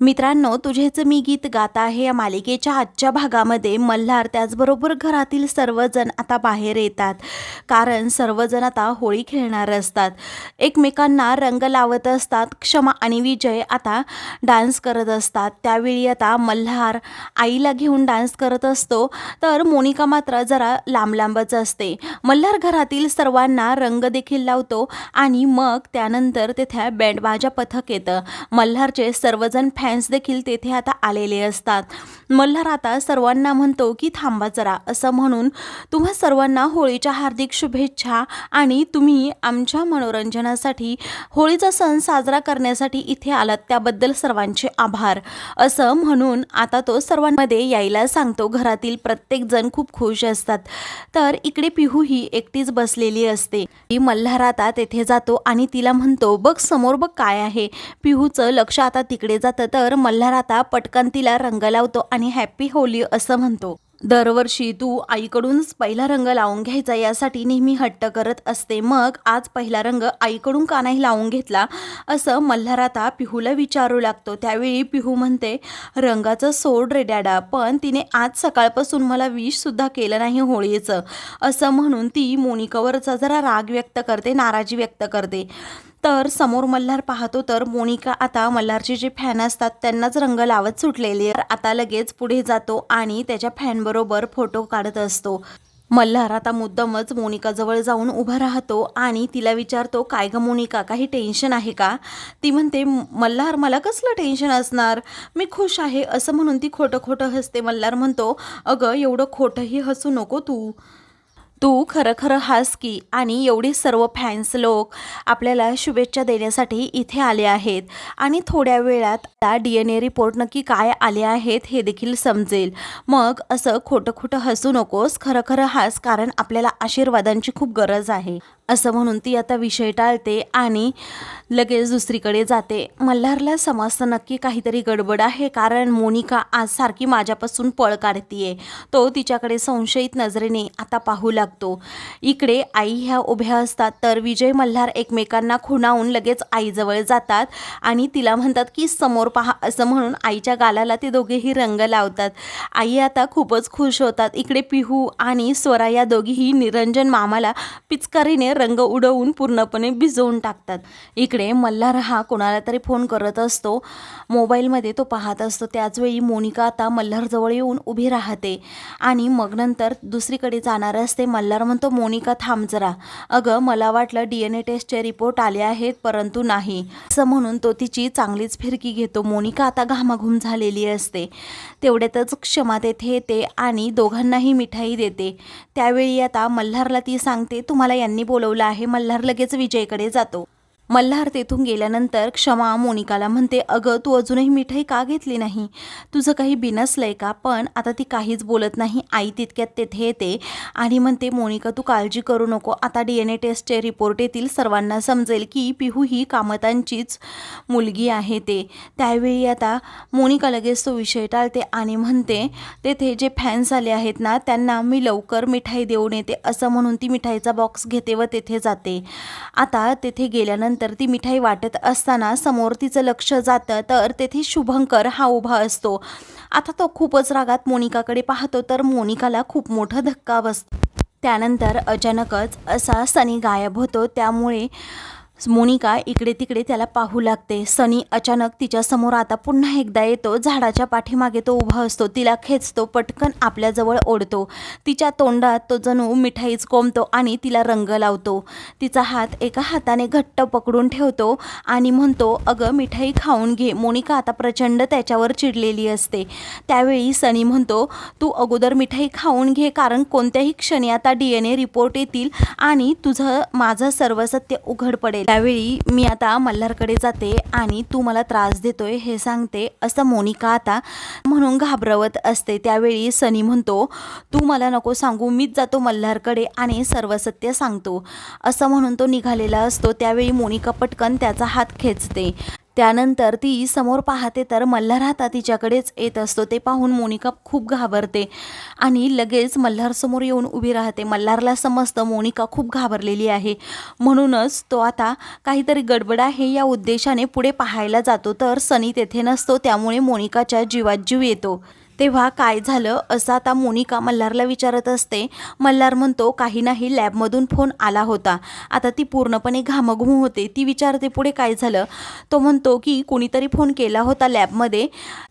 मित्रांनो तुझेच मी गीत गात आहे या मालिकेच्या आजच्या भागामध्ये मल्हार त्याचबरोबर घरातील सर्वजण आता बाहेर येतात. कारण सर्वजण आता होळी खेळणार असतात. एकमेकांना रंग लावत असतात. क्षमा आणि विजय आता डान्स करत असतात. त्यावेळी आता मल्हार आईला घेऊन डान्स करत असतो. तर मोनिका मात्र जरा लांब लांबच असते. मल्हार घरातील सर्वांना रंग देखील लावतो आणि मग त्यानंतर तेथे बँडबाजा पथक येतं. मल्हारचे सर्वजण फॅ फॅन्स देखील तेथे आता आलेले असतात. मल्हार आता सर्वांना म्हणतो की थांबा जरा असं म्हणून तुम्हा सर्वांना होळीच्या हार्दिक शुभेच्छा आणि तुम्ही आमच्या मनोरंजनासाठी होळीचा सण साजरा करण्यासाठी इथे आलात त्याबद्दल सर्वांचे आभार. असं म्हणून आता तो सर्वांमध्ये यायला सांगतो. घरातील प्रत्येकजण खूप खुश असतात. तर इकडे पिहू ही एकटीच बसलेली असते. ती मल्हार आता तेथे जातो आणि तिला म्हणतो बघ समोर बघ काय आहे. पिहूचं लक्ष आता तिकडे जातं. तर मल्हार आता पटकन तिला रंग लावतो आणि हॅपी होली असं म्हणतो. दरवर्षी तू आईकडूनच पहिला रंग लावून घ्यायचा यासाठी नेहमी हट्ट करत असते. मग आज पहिला रंग आईकडून का नाही लावून घेतला असं मल्हार आता पिहूला विचारू लागतो. त्यावेळी पिहू म्हणते रंगाचं सोड रे डॅडा पण तिने आज सकाळपासून मला विषसुद्धा केलं नाही होळीचं. असं म्हणून ती मोनिकावरचा जरा राग व्यक्त करते नाराजी व्यक्त करते. तर समोर मल्हार पाहतो तर मोनिका आता मल्हारचे जे फॅन असतात त्यांनाच रंग लावत सुटलेले आहे. आता लगेच पुढे जातो आणि त्याच्या फॅनबरोबर फोटो काढत असतो. मल्हार आता मुद्दामच मोनिकाजवळ जाऊन उभा राहतो आणि तिला विचारतो काय ग मोनिका काही टेन्शन आहे का? ती म्हणते मल्हार मला कसलं टेन्शन असणार? मी खुश आहे. असं म्हणून ती खोटं खोटं हसते. मल्हार म्हणतो अगं एवढं खोटंही हसू नको तू. तू खरं खरं हास की आणि एवढे सर्व फॅन्स लोक आपल्याला शुभेच्छा देण्यासाठी इथे आले आहेत. आणि थोड्या वेळात डी एन ए रिपोर्ट नक्की काय आले आहेत हे देखील समजेल. मग असं खोटं खोटं हसू नकोस खरं खरं हास कारण आपल्याला आशीर्वादांची खूप गरज आहे. असं म्हणून ती आता विषय टाळते आणि लगेच दुसरीकडे जाते. मल्हारला समजतं नक्की काहीतरी गडबड आहे कारण मोनिका आज सारखी माझ्यापासून पळ काढतीये. तो तिच्याकडे संशयित नजरेने आता पाहू लागतो. इकडे आई ह्या उभ्या असतात तर विजय मल्हार एकमेकांना खुणावून लगेच आईजवळ जातात आणि तिला म्हणतात की समोर पहा असं म्हणून आईच्या गालाला ते दोघेही रंग लावतात. आई आता खूपच खुश होतात. इकडे पिहू आणि स्वरा या दोघीही निरंजन मामाला पिचकारीने रंग उडवून पूर्णपणे भिजवून टाकतात. इकडे मल्हार हा कोणाला तरी फोन करत असतो. मोबाईलमध्ये तो पाहत असतो. त्याचवेळी मोनिका आता मल्हारजवळ येऊन उभी राहते आणि मग नंतर दुसरीकडे जाणार असते. मल्हार म्हणतो मोनिका थांब जरा. अगं मला वाटलं डी एन ए टेस्टचे रिपोर्ट आले आहेत परंतु नाही. असं म्हणून तो तिची चांगलीच फिरकी घेतो. मोनिका आता घामाघूम झालेली असते. तेवढ्यातच क्षमा तेथे येते आणि दोघांनाही मिठाई देते. त्यावेळी आता मल्हारला ती सांगते तुम्हाला यांनी बोलवलं आहे. मल्हार लगेच विजयकडे जातो. मल्हार तेथून गेल्यानंतर क्षमा मोनिकाला म्हणते अगं तू अजूनही मिठाई का घेतली नाही? तुझं काही बिनसलंय का? पण आता ती काहीच बोलत नाही. आई तितक्यात तेथे येते आणि म्हणते मोनिका तू काळजी करू नको. आता डी एन ए टेस्टचे रिपोर्ट येतील. सर्वांना समजेल की पिहू ही कामतांचीच मुलगी आहे ते. त्यावेळी आता मोनिका लगेच तो विषय टाळते आणि म्हणते तेथे जे फॅन्स आले आहेत ना त्यांना मी लवकर मिठाई देऊन येते. असं म्हणून ती मिठाईचा बॉक्स घेते व तेथे जाते. आता तेथे गेल्यानंतर नंतर ती मिठाई वाटत असताना समोर तिचं लक्ष जातं तर तेथे शुभंकर हा उभा असतो. आता तो खूपच रागात मोनिकाकडे पाहतो तर मोनिकाला खूप मोठा धक्का बसतो. त्यानंतर अचानकच असा सनी गायब होतो. त्यामुळे मोनिका इकडे तिकडे त्याला पाहू लागते. सनी अचानक तिच्या समोर आता पुन्हा एकदा येतो. झाडाच्या पाठीमागे तो उभा असतो. तिला खेचतो पटकन आपल्याजवळ ओढतो. तिच्या तोंडात तो जणू मिठाईच कोंबतो आणि तिला रंग लावतो. तिचा हात एका हाताने घट्ट पकडून ठेवतो आणि म्हणतो अगं मिठाई खाऊन घे. मोनिका आता प्रचंड त्याच्यावर चिडलेली असते. त्यावेळी सनी म्हणतो तू अगोदर मिठाई खाऊन घे कारण कोणत्याही क्षणी आता डी एन ए रिपोर्ट येतील आणि तुझं माझं सर्व सत्य उघड पडेल. त्यावेळी मी आता मल्हारकडे जाते आणि तू मला त्रास देतोय हे सांगते असं मोनिका आता म्हणून घाबरवत असते. त्यावेळी सनी म्हणतो तू मला नको सांगू मीच जातो मल्हारकडे आणि सर्व सत्य सांगतो. असं म्हणून तो निघालेला असतो. त्यावेळी मोनिका पटकन त्याचा हात खेचते. त्यानंतर ती समोर पाहते तर मल्हार आता तिच्याकडेच येत असतो. ते पाहून मोनिका खूप घाबरते आणि लगेच मल्हारसमोर येऊन उभी राहते. मल्हारला समजतं मोनिका खूप घाबरलेली आहे. म्हणूनच तो आता काहीतरी गडबड आहे या उद्देशाने पुढे पाहायला जातो. तर सनी तेथे नसतो त्यामुळे मोनिकाच्या जीवात जीव येतो. तेव्हा काय झालं? असं आता मोनिका मल्हारला विचारत असते. मल्हार म्हणतो काही नाही लॅबमधून फोन आला होता. आता ती पूर्णपणे घामघूम होते. ती विचारते पुढे काय झालं? तो म्हणतो की कुणीतरी फोन केला होता लॅबमध्ये.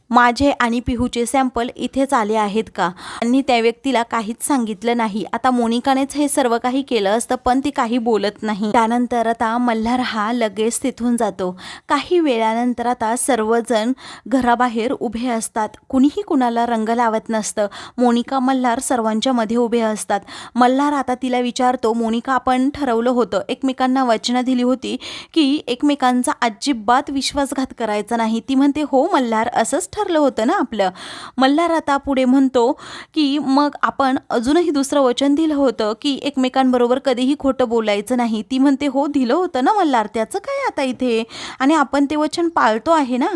माझे आणि पिहूचे सॅम्पल इथेच आले आहेत का? त्यांनी त्या व्यक्तीला काहीच सांगितलं नाही. आता मोनिकानेच हे सर्व काही केलं असतं पण ती काही बोलत नाही. त्यानंतर आता मल्हार हा लगेच तिथून जातो. काही वेळानंतर आता सर्वजण घराबाहेर उभे असतात. कुणीही कुणाला रंग लावत नसतं. मोनिका मल्हार सर्वांच्या मध्ये उभे असतात. मल्हार आता तिला विचारतो मोनिका आपण ठरवलं होतं एकमेकांना वचनं दिली होती की एकमेकांचा अजिबात विश्वासघात करायचा नाही? ती म्हणते हो मल्हार असंच ठरलं होतं ना आपलं. मल्हार आता पुढे म्हणतो की मग आपण अजूनही दुसरं वचन दिलं होतं की एकमेकांबरोबर कधीही खोटं बोलायचं नाही. ती म्हणते हो दिलं होतं ना मल्हार त्याचं काय आता इथे? आणि आपण ते वचन पाळतो आहे ना?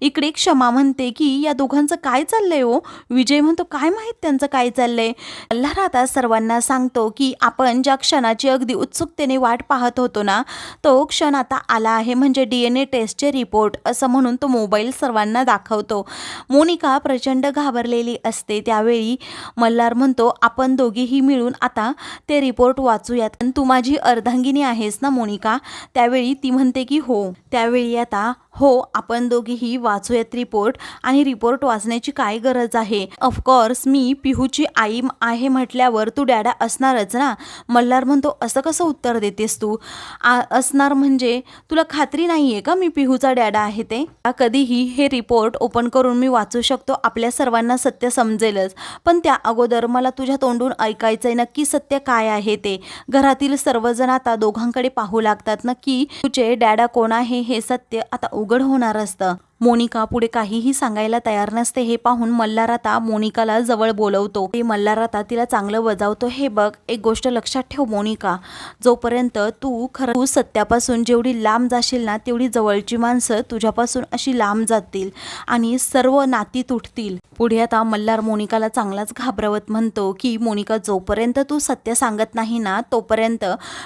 इकडे क्षमा म्हणते की या दोघांचं काय चाललंय हो? विजय म्हणतो काय माहीत त्यांचं काय चाललंय? मल्हार आता सर्वांना सांगतो की आपण ज्या क्षणाची अगदी उत्सुकतेने वाट पाहत होतो ना तो क्षण आता आला आहे म्हणजे डी एन ए टेस्टचे रिपोर्ट असं म्हणून तो मोबाईल सर्वांना दाखवतो. मोनिका प्रचंड घाबरलेली असते. त्यावेळी मल्हार म्हणतो आपण दोघीही मिळून आता ते रिपोर्ट वाचूयात. तू माझी अर्धांगिनी आहेस ना मोनिका? त्यावेळी ती म्हणते की हो. त्यावेळी आता हो आपण दोघीही वाचूयात रिपोर्ट आणि रिपोर्ट वाचण्याची काय गरज आहे? ऑफकोर्स मी पिहूची आई आहे म्हटल्यावर तू डॅडा असणारच ना? मल्हार म्हणतो असं कसं उत्तर देतेस तू? आ असणार म्हणजे तुला खात्री नाही आहे का मी पिहूचा डॅडा आहे ते? कधीही हे रिपोर्ट ओपन करून मी वाचू शकतो आपल्या सर्वांना सत्य समजेलच. पण त्या अगोदर मला तुझ्या तोंडून ऐकायचं आहे नक्की सत्य काय आहे ते. घरातील सर्वजण आता दोघांकडे पाहू लागतात नक्की तुझे डॅडा कोण आहे हे सत्य आता उघड होणार असतं. मोनिका पुढे काहीही सांगायला तयार नसते हे पाहून मल्हार आता मोनिकाला जवळ बोलवतो. ते मल्हार आता तिला चांगलं बजावतो हे बघ एक गोष्ट लक्षात ठेव मोनिका. जोपर्यंत तू खरं तू सत्यापासून जेवढी लांब जाशील ना तेवढी जवळची माणसं तुझ्यापासून अशी लांब जातील आणि सर्व नाती तुटतील. पुढे आता मल्हार मोनिकाला चांगलाच घाबरवत म्हणतो की मोनिका जोपर्यंत तू सत्य सांगत नाही ना तोपर्यंत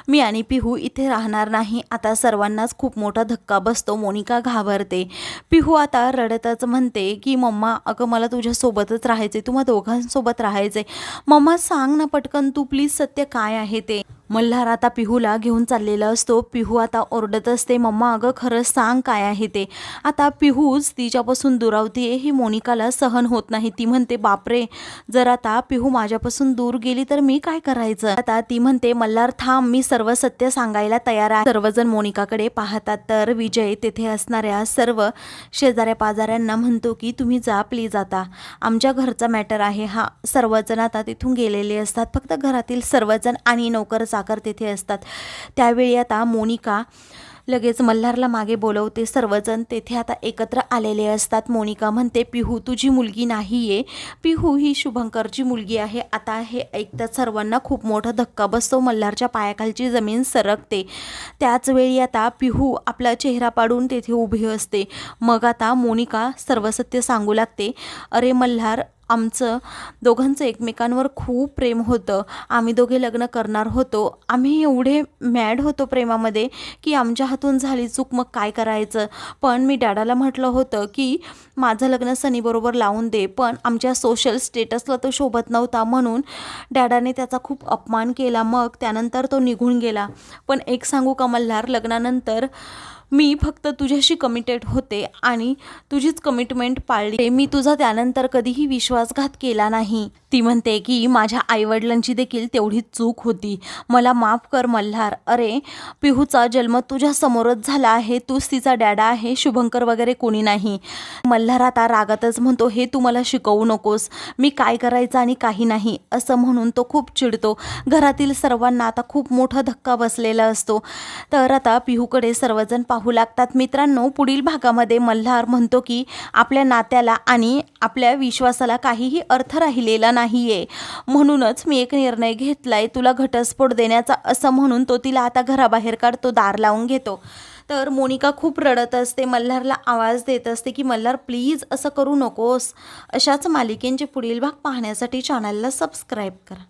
मी आणि पिहू इथे राहणार नाही. आता सर्वांनाच खूप मोठा धक्का बसतो. मोनिका घाबरते. पिहू पिहू हो आता रडतच म्हणते की मम्मा अगं मला तुझ्यासोबतच राहायचे तुम्हा दोघांसोबत राहायचे मम्मा सांग ना पटकन तू प्लीज सत्य काय आहे ते? मल्हार आता पिहूला घेऊन चाललेला असतो. पिहू आता ओरडत असते मम्मा अगं खरं सांग काय आहे ते. आता पिहूच तिच्यापासून दुरावतीये ही मोनिकाला सहन होत नाही. ती म्हणते बापरे जर आता पिहू माझ्यापासून दूर गेली तर मी काय करायचं? आता ती म्हणते मल्हार थांब मी सर्व सत्य सांगायला तयार आहे. सर्वजण मोनिकाकडे पाहतात. तर विजय तेथे असणाऱ्या सर्व शेजाऱ्या पाजाऱ्यांना म्हणतो की तुम्ही जा प्लीज आता. आमच्या घरचा मॅटर आहे. हा सर्वजण आता तिथून गेलेले असतात. फक्त घरातील सर्वजण आणि नोकरच सागर तेथे असतात. त्यावेळी आता मोनिका लगेच मल्हारला मागे बोलवते. सर्वजण तेथे आता एकत्र आलेले असतात. मोनिका म्हणते पिहू तुझी मुलगी नाही आहे पिहू ही शुभंकरची मुलगी आहे. आता हे ऐकतात सर्वांना खूप मोठा धक्का बसतो. मल्हारच्या पायाखालची जमीन सरकते. त्याचवेळी आता पिहू आपला चेहरा पाडून तेथे उभी असते. मग आता मोनिका सर्व सत्य सांगू लागते अरे मल्हार आमचं दोघांचं एकमेकांवर खूप प्रेम होतं. आम्ही दोघे लग्न करणार होतो. आम्ही एवढे मॅड होतो प्रेमामध्ये की आमच्या हातून झाली चूक मग काय करायचं? पण मी डॅडाला म्हटलं होतं की माझं लग्न सनीबरोबर लावून दे पण आमच्या सोशल स्टेटसला तो शोभत नव्हता म्हणून डॅडाने त्याचा खूप अपमान केला. मग त्यानंतर तो निघून गेला. पण एक सांगू का मल्हार लग्नानंतर मी फक्त तुझ्याशी कमिटेड होते आणि तुझीच कमिटमेंट पाळली. मी तुझा त्यानंतर कधीही विश्वासघात केला नाही. ती म्हणते की माझ्या आईवडिलांची देखील तेवढीच चूक होती. मला माफ कर मल्हार. अरे पिहूचा जन्म तुझ्या समोरच झाला आहे. तूच तिचा डॅडा आहे. शुभंकर वगैरे कोणी नाही. मल्हार आता रागातच म्हणतो हे तू मला शिकवू नकोस. मी काय करायचं आणि काही नाही. असं म्हणून तो खूप चिडतो. घरातील सर्वांना आता खूप मोठा धक्का बसलेला असतो. तर आता पिहूकडे सर्वजण पाहू वाहू लागतात. मित्रांनो पुढील भागामध्ये मल्हार म्हणतो की आपल्या नात्याला आणि आपल्या विश्वासाला काहीही अर्थ राहिलेला नाही आहे म्हणूनच मी एक निर्णय घेतलाय तुला घटस्फोट देण्याचा असं म्हणून तो तिला आता घराबाहेर काढतो दार लावून घेतो. तर मोनिका खूप रडत असते मल्हारला आवाज देत असते की मल्हार प्लीज असं करू नकोस. अशाच मालिकेंचे पुढील भाग पाहण्यासाठी चॅनलला सबस्क्राईब करा.